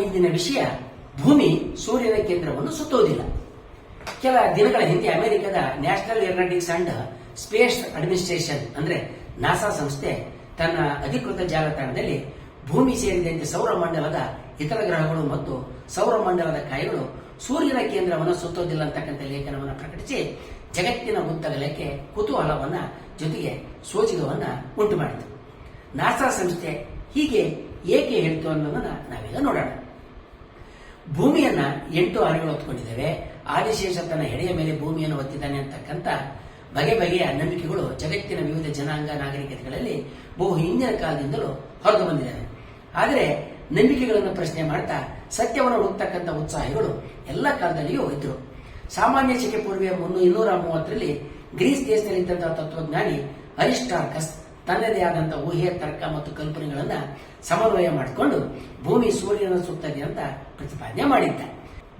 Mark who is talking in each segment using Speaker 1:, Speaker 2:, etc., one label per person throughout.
Speaker 1: ಇಂದಿನ ವಿಷಯ, ಭೂಮಿ ಸೂರ್ಯನ ಕೇಂದ್ರವನ್ನು ಸುತ್ತುವುದಿಲ್ಲ. ಕೆಲ ದಿನಗಳ ಹಿಂದೆ ಅಮೆರಿಕದ national aeronautics and space administration ಅಂದ್ರೆ ನಾಸಾ ಸಂಸ್ಥೆ ತನ್ನ ಅಧಿಕೃತ ಜಾಲತಾಣದಲ್ಲಿ ಭೂಮಿ ಸೇರಿದಂತೆ ಸೌರಮಂಡಲದ ಇತರ ಗ್ರಹಗಳು ಮತ್ತು ಸೌರಮಂಡಲದ ಕಾಯಿಗಳು ಸೂರ್ಯನ ಕೇಂದ್ರವನ್ನು ಸುತ್ತೋದಿಲ್ಲ ಅಂತಕ್ಕಂಥ ಲೇಖನವನ್ನು ಪ್ರಕಟಿಸಿ ಜಗತ್ತಿನ ಉತ್ತಗಲಕ್ಕೆ ಕುತೂಹಲವನ್ನ ಜೊತೆಗೆ ಸೋಜಿಗವನ್ನ ಉಂಟು ಮಾಡಿತು ನಾಸಾ ಸಂಸ್ಥೆ ಹೀಗೆ ಏಕೆ ಹೇಳ್ತು ಅನ್ನೋದನ್ನ ನಾವೀಗ ನೋಡೋಣ. ಭೂಮಿಯನ್ನ ಎಂಟು ಆನೆಗಳು ಹೊತ್ಕೊಂಡಿದ್ದೇವೆ. ಆದಿಶೇಷ ತನ್ನ ಹೆಡೆಯ ಮೇಲೆ ಭೂಮಿಯನ್ನು ಹೊತ್ತಿದ್ದಾನೆ ಅಂತಕ್ಕಂಥ ಬಗೆ ಬಗೆಯ ನಂಬಿಕೆಗಳು ಜಗತ್ತಿನ ವಿವಿಧ ಜನಾಂಗ ನಾಗರಿಕತೆಗಳಲ್ಲಿ ಬಹು ಹಿಂದಿನ ಕಾಲದಿಂದಲೂ ಹೊರಗೆ ಬಂದಿದ್ದಾವೆ. ಆದರೆ ನಂಬಿಕೆಗಳನ್ನು ಪ್ರಶ್ನೆ ಮಾಡ್ತಾ ಸತ್ಯವನ್ನು ಹುಡುಕ್ತಕ್ಕಂಥ ಉತ್ಸಾಹಿಗಳು ಎಲ್ಲ ಕಾಲದಲ್ಲಿಯೂ ಇದ್ರು. ಸಾಮಾನ್ಯ ಶಕೆ ಪೂರ್ವ ಮುನ್ನೂ ಇನ್ನೂರ ಮೂವತ್ತರಲ್ಲಿ ಗ್ರೀಸ್ ದೇಶದಲ್ಲಿದ್ದಂತಹ ತತ್ವಜ್ಞಾನಿ ಅರಿಸ್ಟಾರ್ಕಸ್ ತನ್ನದೇ ಆದಂತಹ ಊಹೆ ತರ್ಕ ಮತ್ತು ಕಲ್ಪನೆಗಳನ್ನ ಸಮನ್ವಯ ಮಾಡಿಕೊಂಡು ಭೂಮಿ ಸೂರ್ಯನ ಸುತ್ತದೆ ಅಂತ ಪ್ರತಿಪಾದನೆ ಮಾಡಿದ್ದ.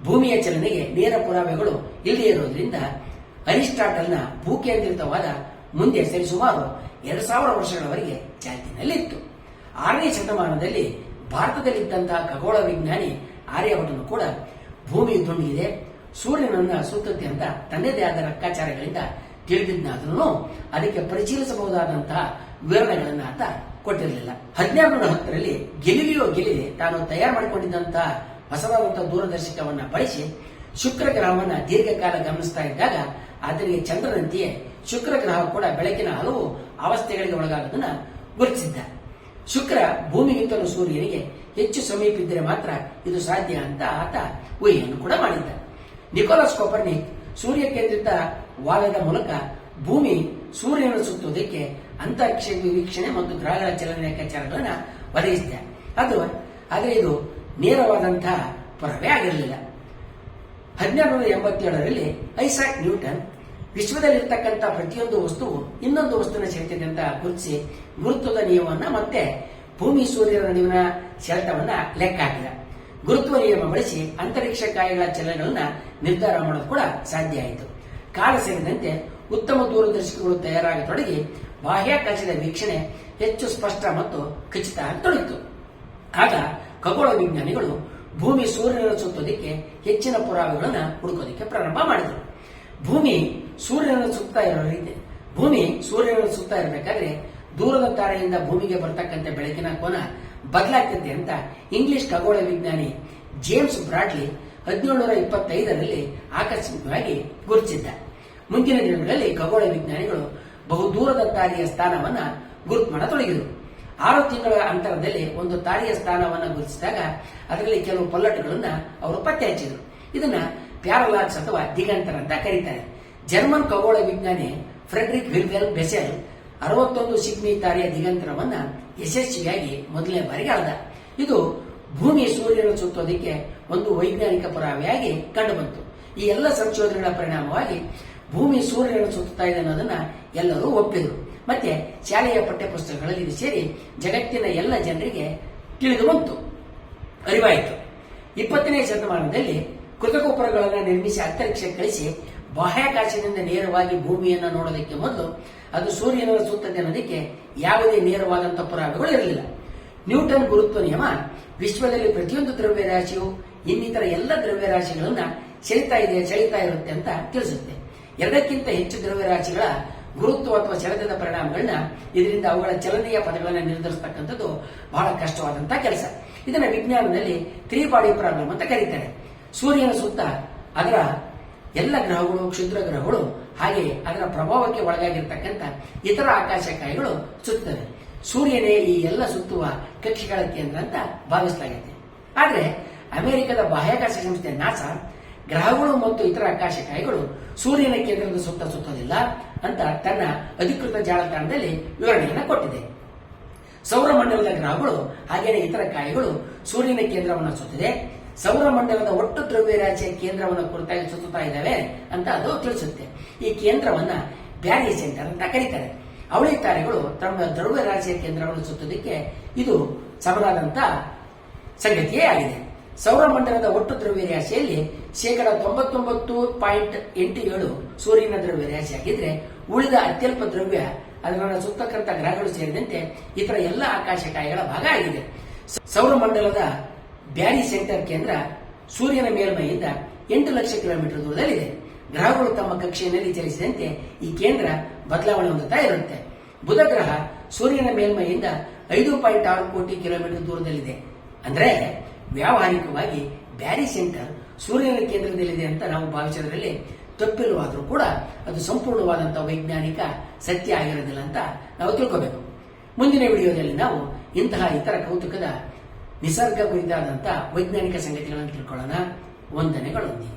Speaker 1: ಭೂಮಿಯ ಚಲನೆಗೆ ನೇರ ಪುರಾವೆಗಳು ಇಲ್ಲದೇ ಇರೋದ್ರಿಂದ ಅರಿಸ್ಟಾಟಲ್ನ ಭೂಕೇಂದ್ರಿತವಾದ ಮುಂದೆ ಸರಿಸುಮಾರು ಎರಡು ಸಾವಿರ ವರ್ಷಗಳವರೆಗೆ ಚಾಲ್ತಿನಲ್ಲಿತ್ತು ಆರನೇ ಶತಮಾನದಲ್ಲಿ ಭಾರತದಲ್ಲಿದ್ದಂತಹ ಖಗೋಳ ವಿಜ್ಞಾನಿ ಆರ್ಯಭಟನು ಕೂಡ ಭೂಮಿ ದುಂಡಿಗಿದೆ ಸೂರ್ಯನನ್ನ ಸುತ್ತುತ್ತೆ ಅಂತ ತನ್ನದೇ ಆದ ಲೆಕ್ಕಾಚಾರಗಳಿಂದ ತಿಳಿದಿದ್ದಾದ್ರೂ ಅದಕ್ಕೆ ಪರಿಶೀಲಿಸಬಹುದಾದಂತಹ ವಿವರಣೆಗಳನ್ನು ಆತ ಕೊಟ್ಟಿರಲಿಲ್ಲ. ಹದಿನಾರು ನೂರ ಹತ್ತರಲ್ಲಿ ಗೆಲಿಲಿಯೋ ಗೆಲಿಲಿ ತಾನು ತಯಾರು ಮಾಡಿಕೊಂಡಿದ್ದಂತಹ ಹೊಸದಾದಂತಹ ದೂರದರ್ಶಕವನ್ನ ಬಳಸಿ ಶುಕ್ರ ಗ್ರಹವನ್ನ ದೀರ್ಘಕಾಲ ಗಮನಿಸ್ತಾ ಇದ್ದಾಗ ಆತನಿಗೆ ಚಂದ್ರನಂತೆಯೇ ಶುಕ್ರ ಗ್ರಹ ಕೂಡ ಬೆಳಕಿನ ಹಲವು ಅವಸ್ಥೆಗಳಿಗೆ ಒಳಗಾಗೋದನ್ನ ಗುರುತಿಸಿದ್ದ. ಶುಕ್ರ ಭೂಮಿಗಿಂತಲೂ ಸೂರ್ಯನಿಗೆ ಹೆಚ್ಚು ಸಮೀಪ ಇದ್ದರೆ ಮಾತ್ರ ಇದು ಸಾಧ್ಯ ಅಂತ ಆತ ಊಹೆಯನ್ನು ಕೂಡ ಮಾಡಿದ್ದ. ನಿಕೋಲಸ್ ಕೋಪರ್ನಿಕ್ ಸೂರ್ಯ ಕೇಂದ್ರಿತ ವಾಲದ ಮೂಲಕ ಭೂಮಿ ಸೂರ್ಯನ ಸುತ್ತುವುದಕ್ಕೆ ಅಂತರಿಕ್ಷ ವೀಕ್ಷಣೆ ಮತ್ತು ಗ್ರಹಗಳ ಚಲನೆ ಲೆಕ್ಕಾಚಾರಗಳನ್ನ ಒದಗಿಸಿದೆ. ಅದು, ಆದರೆ ಇದು ನೇರವಾದಂತಹ ಪುರಾವೆ ಆಗಿರಲಿಲ್ಲ. ಹದಿನಾರು ಎಂಬತ್ತೇಳರಲ್ಲಿ ಐಸಾಕ್ ನ್ಯೂಟನ್ ವಿಶ್ವದಲ್ಲಿರ್ತಕ್ಕಂಥ ಪ್ರತಿಯೊಂದು ವಸ್ತುವು ಇನ್ನೊಂದು ವಸ್ತುವಿನ ಸೆಳೆತಿದೆ ಅಂತ ಗುರುತಿಸಿ ಗುರುತ್ವದ ನಿಯಮವನ್ನು ಮತ್ತೆ ಭೂಮಿ ಸೂರ್ಯನ ನಡುವಿನ ಸೆಳೆತವನ್ನು ಲೆಕ್ಕ ಹಾಕಿದ. ಗುರುತ್ವ ನಿಯಮ ಬಳಸಿ ಅಂತರಿಕ್ಷ ಕಾಯಗಳ ಚಲನೆಗಳನ್ನ ನಿರ್ಧಾರ ಮಾಡೋದು ಕೂಡ ಸಾಧ್ಯ ಆಯಿತು. ಕಾಲ ಸೇರಿದಂತೆ ಉತ್ತಮ ದೂರದರ್ಶಕಗಳು ತಯಾರಾಗತೊಡಗಿ ಬಾಹ್ಯಾಕಾಶದ ವೀಕ್ಷಣೆ ಹೆಚ್ಚು ಸ್ಪಷ್ಟ ಮತ್ತು ಖಚಿತ ತೊಡಗಿತು. ಆಗ ಖಗೋಳ ವಿಜ್ಞಾನಿಗಳು ಭೂಮಿ ಸೂರ್ಯನ ಸುತ್ತೋದಕ್ಕೆ ಹೆಚ್ಚಿನ ಪುರಾವೆಗಳನ್ನ ಹುಡುಕೋದಕ್ಕೆ ಪ್ರಾರಂಭ ಮಾಡಿದರು. ಭೂಮಿ ಸೂರ್ಯನ ಸುತ್ತ ಇರೋ ರೀತಿ, ಭೂಮಿ ಸೂರ್ಯನ ಸುತ್ತ ಇರಬೇಕಾದ್ರೆ ದೂರದ ತಾರೆಯಿಂದ ಭೂಮಿಗೆ ಬರ್ತಕ್ಕಂಥ ಬೆಳಕಿನ ಕೋನ ಬದಲಾಗ್ತದೆ ಅಂತ ಇಂಗ್ಲಿಷ್ ಖಗೋಳ ವಿಜ್ಞಾನಿ ಜೇಮ್ಸ್ ಬ್ರಾಡ್ಲಿ ಹದಿನೇಳುನೂರ ಇಪ್ಪತ್ತೈದರಲ್ಲಿ ಆಕಸ್ಮಿಕವಾಗಿ ಗುರುತಿಸಿದ್ದ. ಮುಂದಿನ ದಿನಗಳಲ್ಲಿ ಖಗೋಳ ವಿಜ್ಞಾನಿಗಳು ಬಹು ದೂರದ ತಾರೆಯ ಸ್ಥಾನವನ್ನ ಗುರುತು ಮಾಡತೊಡಗಿದರು. ಆರು ತಿಂಗಳ ಅಂತರದಲ್ಲಿ ಒಂದು ತಾರೆಯ ಸ್ಥಾನವನ್ನ ಗುರುತಿಸಿದಾಗ ಅದರಲ್ಲಿ ಕೆಲವು ಪಲ್ಲಟಗಳನ್ನ ಅವರು ಪತ್ತೆ ಹಚ್ಚಿದರು ಇದನ್ನ ಪ್ಯಾರಲಾಕ್ಸ್ ಅಥವಾ ದಿಗಂತರ ಅಂತ ಕರೀತಾರೆ. ಜರ್ಮನ್ ಖಗೋಳ ವಿಜ್ಞಾನಿ ಫ್ರೆಡ್ರಿಕ್ ವಿಲ್ವೆಲ್ ಬೆಸೆಲ್ ಅರವತ್ತೊಂದು ಸಿಗ್ಮಿ ತಾರೆಯ ದಿಗಂತರವನ್ನ ಯಶಸ್ವಿಯಾಗಿ ಮೊದಲನೇ ಬಾರಿಗೆ ಅಳದ ಇದು ಭೂಮಿ ಸೂರ್ಯನ ಸುತ್ತೋದಕ್ಕೆ ಒಂದು ವೈಜ್ಞಾನಿಕ ಪುರಾವೆಯಾಗಿ ಕಂಡುಬಂತು. ಈ ಎಲ್ಲ ಸಂಶೋಧನೆಗಳ ಪರಿಣಾಮವಾಗಿ ಭೂಮಿ ಸೂರ್ಯನ ಸುತ್ತಾ ಇದೆ ಅನ್ನೋದನ್ನ ಎಲ್ಲರೂ ಒಪ್ಪಿದರು. ಮತ್ತೆ ಶಾಲೆಯ ಪಠ್ಯಪುಸ್ತಕಗಳಲ್ಲಿ ಇದು ಸೇರಿ ಜಗತ್ತಿನ ಎಲ್ಲ ಜನರಿಗೆ ತಿಳಿದು ಬಂತು. ಅರಿವಾಯಿತು. ಇಪ್ಪತ್ತನೇ ಶತಮಾನದಲ್ಲಿ ಕೃತಗೋಪುರಗಳನ್ನು ನಿರ್ಮಿಸಿ ಅಂತರಿಕ್ಷ ಕಳಿಸಿ ಬಾಹ್ಯಾಕಾಶದಿಂದ ನೇರವಾಗಿ ಭೂಮಿಯನ್ನು ನೋಡೋದಕ್ಕೆ ಮೊದಲು ಅದು ಸೂರ್ಯನ ಸುತ್ತದೆ ಅನ್ನೋದಕ್ಕೆ ಯಾವುದೇ ನೇರವಾದಂತಹ ಪುರಾವೆಗಳು ಇರಲಿಲ್ಲ. ನ್ಯೂಟನ್ ಗುರುತ್ವ ನಿಯಮ, ವಿಶ್ವದಲ್ಲಿ ಪ್ರತಿಯೊಂದು ದ್ರವ್ಯರಾಶಿಯು ಇನ್ನಿತರ ಎಲ್ಲ ದ್ರವ್ಯರಾಶಿಗಳನ್ನ ಸೆಳಿತಾ ಇದೆ ಸೆಳಿತಾ ಇರುತ್ತೆ ಅಂತ ತಿಳಿಸುತ್ತೆ. ಎರಡಕ್ಕಿಂತ ಹೆಚ್ಚು ದ್ರವ್ಯರಾಶಿಗಳ ಗುರುತ್ವ ಅಥವಾ ಚಲನದ ಪರಿಣಾಮಗಳನ್ನ ಇದರಿಂದ ಅವುಗಳ ಚಲನೆಯ ಪದಗಳನ್ನು ನಿರ್ಧರಿಸತಕ್ಕಂಥದ್ದು ಬಹಳ ಕಷ್ಟವಾದಂತಹ ಕೆಲಸ. ಇದನ್ನ ವಿಜ್ಞಾನದಲ್ಲಿ ತ್ರೀ ಬಾಡಿ ಪ್ರಾಬ್ಲಮ್ ಅಂತ ಕರೀತಾರೆ. ಸೂರ್ಯನ ಸುತ್ತ ಅದರ ಎಲ್ಲ ಗ್ರಹಗಳು ಕ್ಷುದ್ರ ಗ್ರಹಗಳು ಹಾಗೆ ಅದರ ಪ್ರಭಾವಕ್ಕೆ ಒಳಗಾಗಿರ್ತಕ್ಕಂಥ ಇತರ ಆಕಾಶಕಾಯಿಗಳು ಸುತ್ತವೆ ಸೂರ್ಯನೇ ಈ ಎಲ್ಲ ಸುತ್ತುವ ಕಕ್ಷಿಗಳ ಕೇಂದ್ರ ಅಂತ ಭಾವಿಸಲಾಗಿದೆ ಆದರೆ ಅಮೆರಿಕದ ಬಾಹ್ಯಾಕಾಶ ಸಂಸ್ಥೆ ನಾಸಾ ಗ್ರಹಗಳು ಮತ್ತು ಇತರ ಆಕಾಶಕಾಯಿಗಳು ಸೂರ್ಯನ ಕೇಂದ್ರದ ಸುತ್ತ ಸುತ್ತೋದಿಲ್ಲ ಅಂತ ತನ್ನ ಅಧಿಕೃತ ಜಾಲತಾಣದಲ್ಲಿ ವಿವರಣೆಯನ್ನು ಕೊಟ್ಟಿದೆ. ಸೌರಮಂಡಲದ ಗ್ರಹಗಳು ಹಾಗೆಯೇ ಇತರ ಕಾಯಿಗಳು ಸೂರ್ಯನ ಕೇಂದ್ರವನ್ನು ಸುತ್ತಿದೆ. ಸೌರಮಂಡಲದ ಒಟ್ಟು ದ್ರವ್ಯರಾಶಿಯ ಕೇಂದ್ರವನ್ನು ಕುರಿತಾಗಿ ಸುತ್ತುತ್ತಾ ಇದ್ದಾವೆ ಅಂತ ಅದು ತಿಳಿಸುತ್ತೆ. ಈ ಕೇಂದ್ರವನ್ನ ಬ್ಯಾರಿ ಸೆಂಟರ್ ಅಂತ ಕರೀತಾರೆ. ಅವಳಿ ತಾರೆಗಳು ತಮ್ಮ ದ್ರವ್ಯರಾಶಿಯ ಕೇಂದ್ರವನ್ನು ಸುತ್ತೋದಕ್ಕೆ ಇದು ಸಮನಾದಂತ ಸಂಗತಿಯೇ ಆಗಿದೆ. ಸೌರಮಂಡಲದ ಒಟ್ಟು ದ್ರವ್ಯರಾಶಿಯಲ್ಲಿ ಶೇಕಡ ತೊಂಬತ್ತೊಂಬತ್ತು ಪಾಯಿಂಟ್ ಎಂಟು ಏಳು ಸೂರ್ಯನ ದ್ರವ್ಯರಾಶಿ ಆಗಿದ್ರೆ ಉಳಿದ ಅತ್ಯಲ್ಪ ದ್ರವ್ಯ ಅದರ ಸುತ್ತಕ್ಕಂಥ ಗ್ರಹಗಳು ಸೇರಿದಂತೆ ಇತರ ಎಲ್ಲ ಆಕಾಶಕಾಯಿಗಳ ಭಾಗ ಆಗಿದೆ. ಸೌರಮಂಡಲದ ಬ್ಯಾರಿ ಸೆಂಟರ್ ಕೇಂದ್ರ ಸೂರ್ಯನ ಮೇಲ್ಮೈಯಿಂದ ಎಂಟು ಲಕ್ಷ ಕಿಲೋಮೀಟರ್ ದೂರದಲ್ಲಿದೆ. ಗ್ರಹಗಳು ತಮ್ಮ ಕಕ್ಷೆಯಲ್ಲಿ ಚಲಿಸಿದಂತೆ ಈ ಕೇಂದ್ರ ಬದಲಾವಣೆ ಹೊಂದುತ್ತಾ ಇರುತ್ತೆ ಬುಧ ಗ್ರಹ ಸೂರ್ಯನ ಮೇಲ್ಮೈಯಿಂದ ಐದು ಪಾಯಿಂಟ್ ಆರು ಕೋಟಿ ಕಿಲೋಮೀಟರ್ ದೂರದಲ್ಲಿದೆ. ಅಂದ್ರೆ ವ್ಯಾವಹಾರಿಕವಾಗಿ ಬ್ಯಾರಿ ಸೆಂಟರ್ ಸೂರ್ಯನ ಕೇಂದ್ರದಲ್ಲಿದೆ ಅಂತ ನಾವು ಭಾವಿಸೋದ್ರಲ್ಲಿ ತಪ್ಪಿಲ್ಲವಾದರೂ ಕೂಡ ಅದು ಸಂಪೂರ್ಣವಾದಂತಹ ವೈಜ್ಞಾನಿಕ ಸತ್ಯ ಆಗಿರೋದಿಲ್ಲ ಅಂತ ನಾವು ತಿಳ್ಕೋಬೇಕು. ಮುಂದಿನ ವಿಡಿಯೋದಲ್ಲಿ ನಾವು ಇಂತಹ ಇತರ ಕೌತುಕದ ನಿಸರ್ಗ ಕುರಿತಾದಂತಹ ವೈಜ್ಞಾನಿಕ ಸಂಗತಿಗಳನ್ನು ತಿಳ್ಕೊಳ್ಳೋಣ. ವಂದನೆಗಳೊಂದಿಗೆ